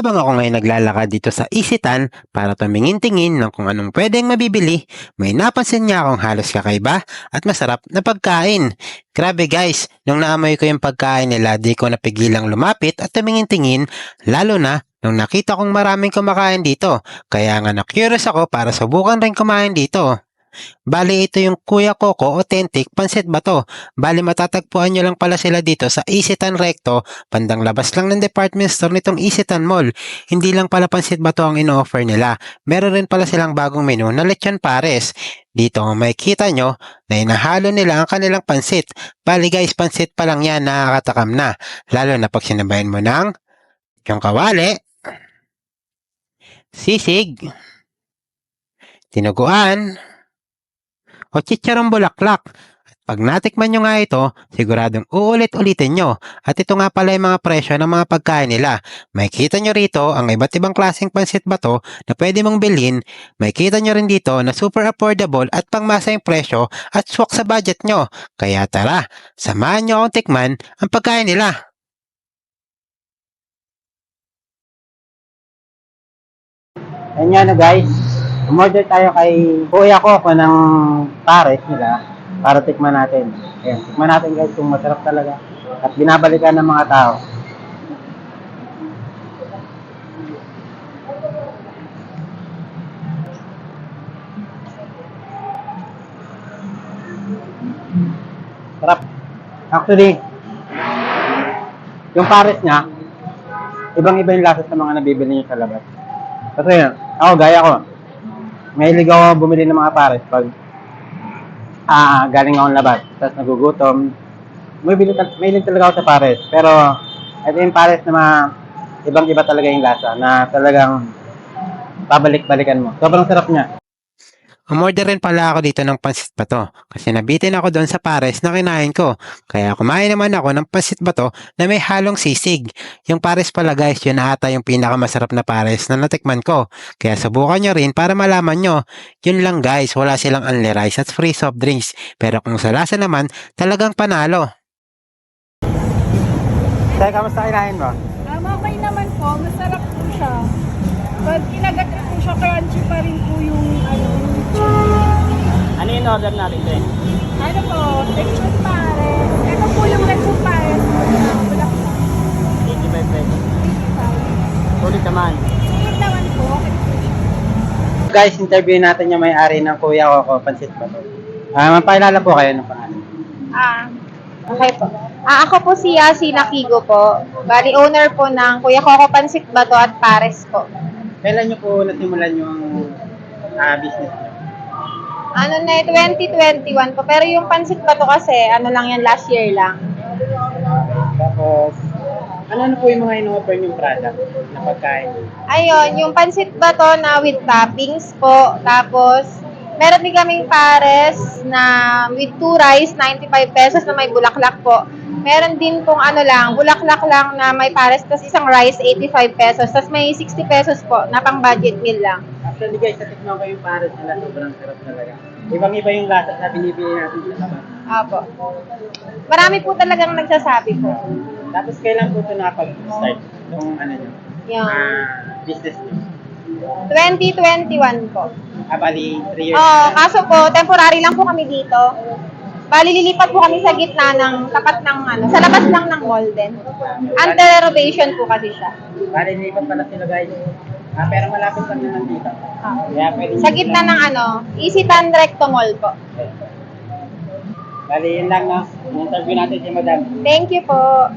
Habang ako ngayon naglalakad dito sa Isitan para tumingin-tingin ng kung anong pwedeng mabibili, may napansin niya akong halos kakaiba at masarap na pagkain. Grabe guys, nung naamoy ko yung pagkain nila, di ko napigilang lumapit at tumingin-tingin, lalo na nung nakita kong maraming kumakain dito. Kaya nga na-curious ako para subukan rin kumain dito. Bali ito yung Kuya Coco Authentic Pansit Bato. Bali matatagpuan nyo lang pala sila dito sa Isitan Recto, bandang labas lang ng department store nitong Isitan Mall. Hindi lang pala Pansit Bato ang ino-offer nila. Meron rin pala silang bagong menu na lechon pares. Dito makikita nyo na inahalo nila ang kanilang pansit. Bali guys, pansit pa lang yan nakakatakam na. Lalo na pag sinabayan mo ng yung kawali, sisig, tinuguan, o chicharong bulaklak. Pag natikman nyo nga ito, siguradong uulit-ulitin nyo. At ito nga pala yung mga presyo ng mga pagkain nila. May kita nyo rito ang iba't ibang klaseng pansit bato na pwede mong bilhin. May kita nyo rin dito na super affordable at pangmasa yung presyo at swak sa budget nyo. Kaya tara, samahan nyo akong tikman ang pagkain nila. Nga na guys, umorder tayo kay Kuya Coco ng pares nila para tikman natin. Ayan, tikman natin guys kung masarap talaga at binabalikan ng mga tao. Sarap. Actually, yung pares niya, ibang-iba yung lasa sa mga nabibili niyo sa labas. Kasi ako, gaya ko, mahilig ako bumili ng mga pares pag ah, galing akong labas, tapos nagugutom. Bumibili mahilig talaga ako sa pares. Pero, ito yung pares na mga ibang-iba talaga yung lasa, na talagang babalik-balikan mo. Sobrang sarap niya. Umorder rin pala ako dito ng pansit bato kasi nabitin ako doon sa pares na kinain ko. Kaya kumain naman ako ng pansit bato na may halong sisig. Yung pares pala guys, yun ata yung pinakamasarap na pares na natikman ko. Kaya subukan nyo rin para malaman nyo. Yun lang guys, wala silang only rice at free soft drinks. Pero kung sa lasa naman, talagang panalo. Tay, kamusta kinain mo? Um, okay naman po, masarap po siya. Pag kinagat po siya, crunchy pa rin po yung Ano yung order natin, Tay? ano po, lechon pares. Ito po yung lechon pares. Uh, bulaklak. 85 pesos. Sulit naman. Sulit naman po, po. Guys, interview natin yung may-ari ng Kuya Coco Pansit Bato. Ah, mapakilala po kayo ng pangalan. Ah, okay po. Ah, ako po si Yasi Nakigo po. Bali, owner po ng Kuya Coco Pansit Bato at Pares po. Kailan nyo po nasimulan yung ah, business nyo? Ano na, eh, 2021 po. Pero yung Pansit Bato kasi, ano lang yan, last year lang. Tapos, ano na po yung mga in-offer yung product na pagkain? Ayun, yung Pansit Bato na with toppings po. Tapos, meron din kaming Pares na with two rice, 95 pesos na may bulaklak po. Meron din pong ano lang, bulaklak lang na may Pares, tapos isang rice, 85 pesos. Tapos may 60 pesos po na pang budget meal lang. Actually guys, natikman ko yung pares nila, sobrang sarap talaga. Ibang-iba yung lasa na binibili natin sa labas. Apo. Marami po talagang nagsasabi po. Tapos kailan po ito nakapag-start yung ano nyo? Yung Ah, business nyo? 2021 po. Ah, bali, 3 years Oh, na. kaso po, temporary lang po kami dito. Bali, lilipat po kami sa gitna ng, tapat ng ano, sa labas lang ng din. Under renovation po kasi siya. Bali, nilipat pala sila guys. Ah, pero malapit lang naman dito. Ah. Kaya pwede Sa gitna ng ano, Isitan Recto Mall po. Bali, yun lang na. Interview natin si Madam. Thank you po.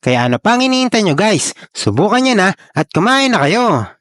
Kaya ano pang iniintay nyo guys? Subukan nyo na at kumain na kayo!